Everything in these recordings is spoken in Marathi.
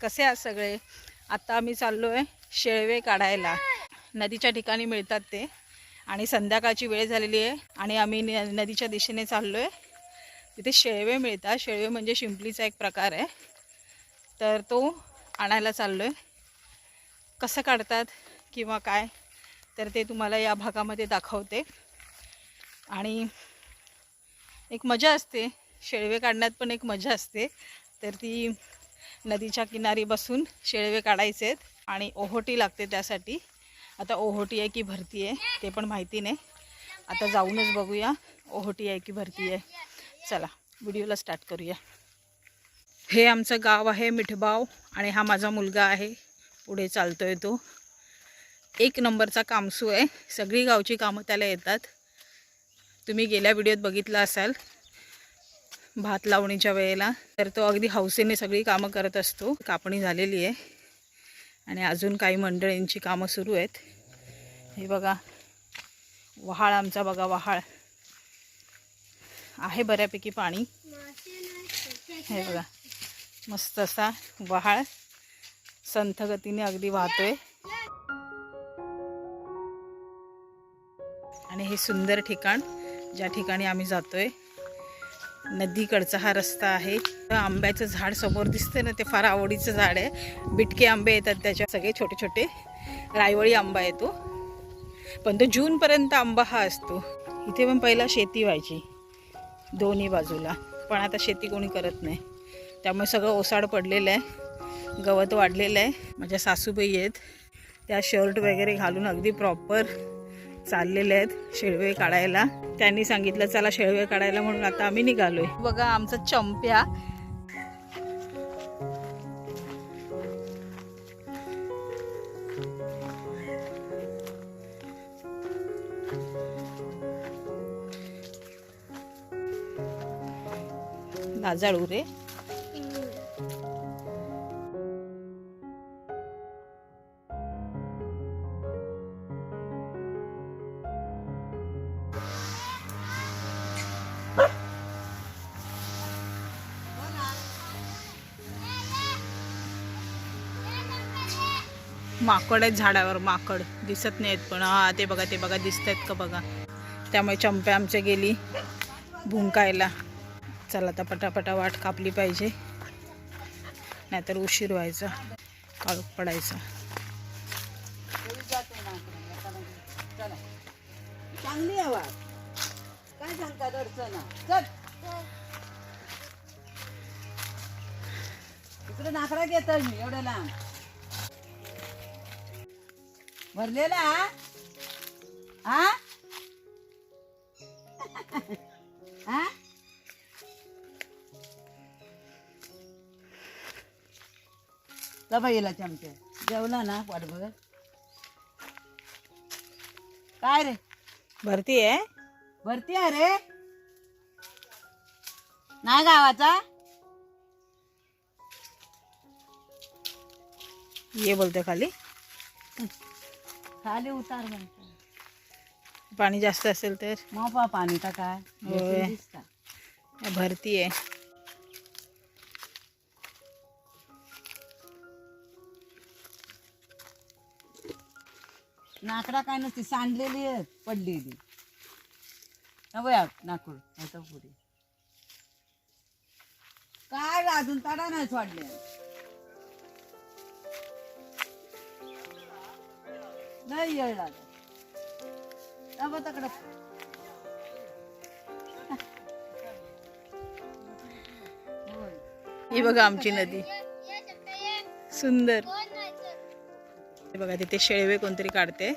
कसे आहात सगळे? आता आम्ही चाललो आहे शेळवे काढायला. नदीच्या ठिकाणी मिळतात ते. आणि संध्याकाळची वेळ झालेली आहे आणि आम्ही न- नदीच्या दिशेने चाललो आहे तिथे शेळवे मिळतात. शेळवे म्हणजे शिंपलीचा एक प्रकार आहे. तर तो आणायला चाललो आहे कसं काढतात किंवा काय तर ते तुम्हाला या भागामध्ये दाखवते. आणि एक मजा असते. शेळवे काढण्यात पण एक मजा असते. तर ती नदीच्या किनारी बसून शेळवे काढायचे आहेत आणि ओहोटी लागते त्यासाठी. आता ओहोटी आहे की भरती आहे ते पण माहिती नाही. आता जाऊनच बघूया ओहोटी आहे की भरती आहे. चला व्हिडिओला स्टार्ट करूया. हे आमचं गाव आहे मिठबाव आणि हा माझा मुलगा आहे. पुढे चालतोय तो. एक नंबरचा कामसू आहे. सगळी गावची कामं त्याला येतात. तुम्ही गेल्या व्हिडिओत बघितलं असाल. भात लावणीच्या वेळेला. तर तो अगदी हौसेने सगळी कामं करत असतो. कापणी झालेली आहे. आणि अजून काही मंडळींची कामं सुरू आहेत. हे बघा. वहाळ आमचा बघा वहाळ. आहे बऱ्यापैकी पाणी. हे बघा. मस्त असा वहाळ संथगतीने अगदी वाहतोय. आणि हे सुंदर ठिकाण ज्या ठिकाणी आम्ही जातोय. नदीकडचा हा रस्ता आहे. तर आंब्याचं झाड समोर दिसतंय ना ते फार आवडीचं झाड आहे. बिटके आंबे येतात त्याच्या सगळे छोटे छोटे. रायवळी आंबा येतो. पण तो जूनपर्यंत आंबा हा असतो. इथे पण पहिला शेती व्हायची. दोन्ही बाजूला. पण आता शेती कोणी करत नाही. त्यामुळे सगळं ओसाड पडलेलं आहे. गवत वाढलेलं आहे. माझ्या सासूबाई आहेत. त्या शर्ट वगैरे घालून अगदी प्रॉपर चाललेले आहेत शेळवे काढायला. त्यांनी सांगितलं चला शेळवे काढायला म्हणून आता आम्ही निघालोय. बघा आमचा चंप्या. नाजाळू रे. माकड आहेत झाडावर माकड. दिसत नाहीत पण हा ते बघा ते बघा दिसत आहेत का बघा. त्यामुळे चंप्या आमच्या गेली भुंकायला. चला आता पटापटा वाट कापली पाहिजे. नाहीतर उशीर व्हायचा काळोख पडायचा. चांगली आवाज. काय सांगतात अडचण? इकडे नाकडा घेत मी एवढं लांब. भरलेला हा? हा? येला चमचे. जेवला ना वाट बघ काय रे? भरती आहे? भरती आहे रे? नाही गावाचा? ये बोलते खाली. खाली उतार म्हणतो. पाणी जास्त असेल तर? मोपा पाणी तर काय? होय. भरती आहे. नाकडा काय नसती सांडलेली आहे पडलेली. बया नाकूड आता पुढे. काय अजून तडा नाही सोडले नाही येळ लागत ही बघा आमची नदी. सुंदर. हे बघा तिथे शेळवे कोणतरी काढते.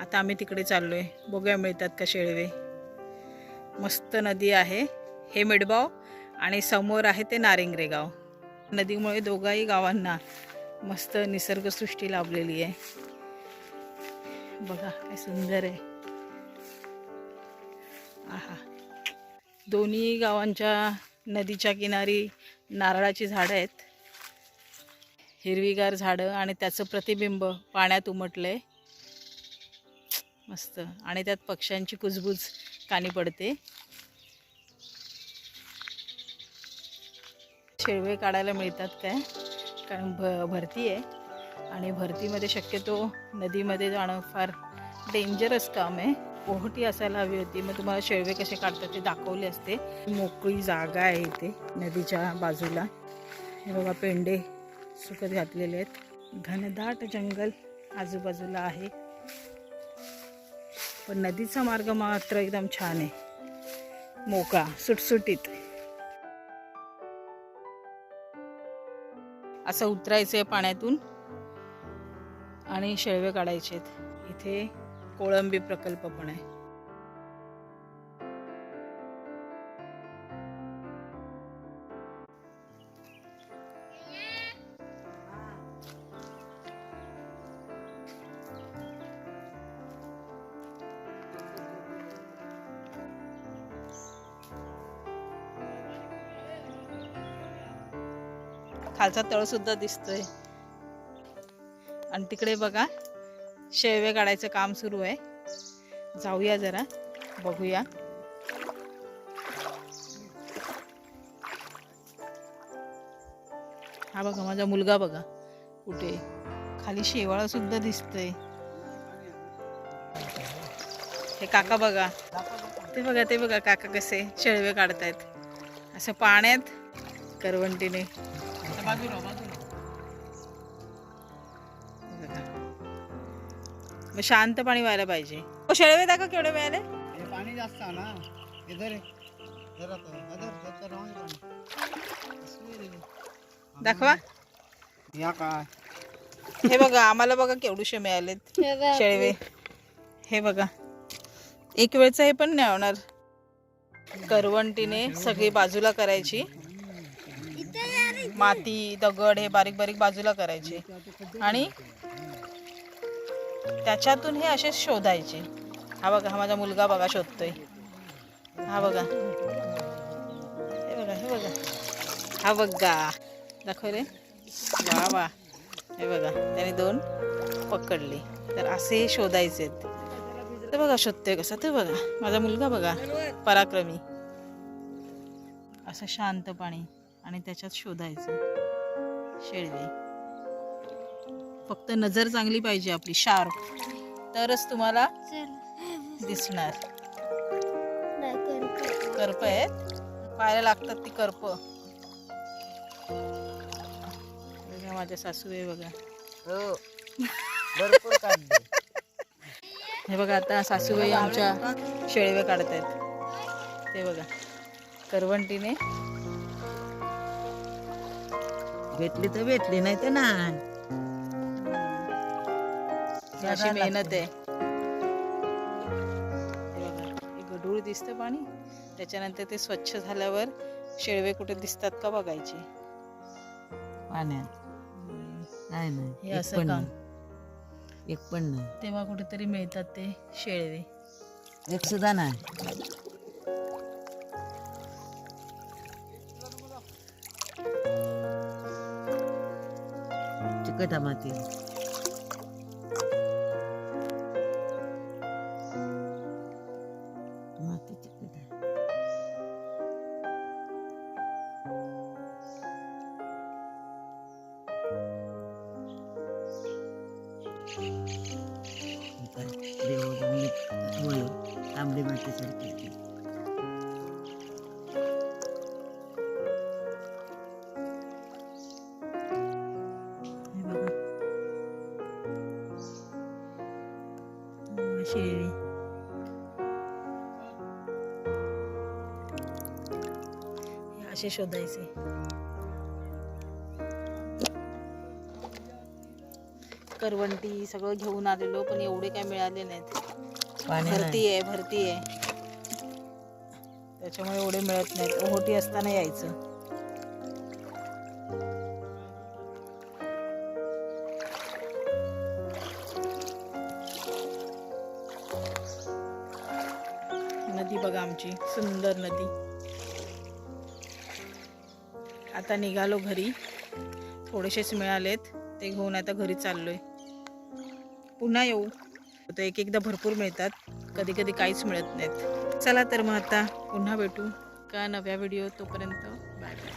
आता आम्ही तिकडे चाललोय. बघूया मिळतात का शेळवे. मस्त नदी आहे. हे मिडबाव आणि समोर आहे ते नारिंगरे गाव नदीमुळे दोघाही गावांना मस्त निसर्गसृष्टी लाभलेली आहे. बघा काय सुंदर आहे. आहा. दोन्ही गावांच्या नदीच्या किनारी नारळाची झाडं आहेत. हिरवीगार झाडं आणि त्याचं प्रतिबिंब पाण्यात उमटलंय. मस्त. आणि त्यात पक्ष्यांची कुजबूज कानी पडते. शेळवे काढायला मिळतात काय? कारण भ भरती आहे आणि भरतीमध्ये शक्यतो नदीमध्ये जाणं फार डेंजरस काम आहे. पोहटी असायला हवी होती. मग तुम्हाला शेळवे कसे काढतात ते दाखवले असते. मोकळी जागा आहे इथे नदीच्या बाजूला. हे बघा पेंडे सुकत घातलेले आहेत. घनदाट जंगल आजूबाजूला आहे. पण नदीचा मार्ग मात्र एकदम छान आहे. मोका सुटसुटीत. असं उतरायचं आहे पाण्यातून. आणि शेळवे काढायचे आहेत. इथे कोळंबी प्रकल्प पण आहे. खालचा तळ सुद्धा दिसतोय. आणि तिकडे बघा शेळवे काढायचं काम सुरू आहे. जाऊया जरा बघूया. हा बघा माझा मुलगा बघा कुठे? खाली शेवाळा सुद्धा दिसतोय. हे काका बघा ते बघा ते बघा काका कसे शेळवे काढतायत. असं पाण्यात करवंटीने. बाजूला बाजू मग शांत पाणी व्हायला पाहिजे. ओ, शेळवे दाखव केवढे मिळाले हे पाणी जास्त आहे ना. इधर आहे. राहून पाणी. रे. दाखवा. या काय? हे बघा आम्हाला बघा केवढूशे मिळालेत. शेळवे हे बघा. एक वेळचं हे पण नाही होणार. करवंटीने सगळी बाजूला करायची. माती दगड हे बारीक बारीक बाजूला करायचे. आणि त्याच्यातून हे असे शोधायचे. हा बघा हा माझा मुलगा बघा शोधतोय. हा बघा. हे बघा हे बघा. हा बघा. दाखव रे वा वा. हे बघा त्याने दोन पकडले. तर असे शोधायचे. ते बघा शोधतोय कसा. ते बघा माझा मुलगा बघा पराक्रमी. असं शांत पाणी आणि त्याच्यात शोधायचं. शेळवे. फक्त नजर चांगली पाहिजे आपली शार्प तरच तुम्हाला दिसणार. करप आहेत. पाहायला लागतात ती करप. बघा माझ्या सासू आहे बघा. हो. हे बघा आता सासूबाई आमच्या शेळवे काढत आहेत. ते बघा. करवंटीने. भेटली तर भेटली नाही तर नाही. अशी मेहनत आहे. गढूळ दिसतं पाणी. त्याच्यानंतर ते स्वच्छ झाल्यावर शेळवे कुठे दिसतात का बघायचे. पाण्यात. नाही हे नाही असं काम. एक पण नाही. तेव्हा कुठेतरी मिळतात ते शेळवे. एक सुद्धा नाही. चिकटा माती. काय देव मीठ वळ तांबडी मातीसारखी ती. करवंटी सगळं घेऊन आलेलो पण एवढे काय मिळाले नाहीत. भरती आहे भरती आहे. त्याच्यामुळे एवढे मिळत नाहीत. ओहोटी असताना यायचं. नदी बघा आमची सुंदर नदी. आता निघालो घरी. थोडेसेच मिळालेत. ते घेऊन आता घरी चाललोय. पुन्हा येऊ. तर एक एकदा भरपूर मिळतात. कधी कधी काहीच मिळत नाहीत. चला तर मग आता पुन्हा भेटू का नव्या व्हिडिओ तोपर्यंत? बाय बाय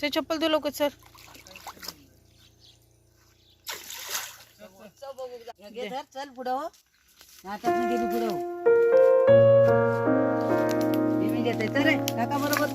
सर चप्पल दे लोक सर? चल पुढं हो. आता पुढं हो. मी घेते. चल रे काका बरोबर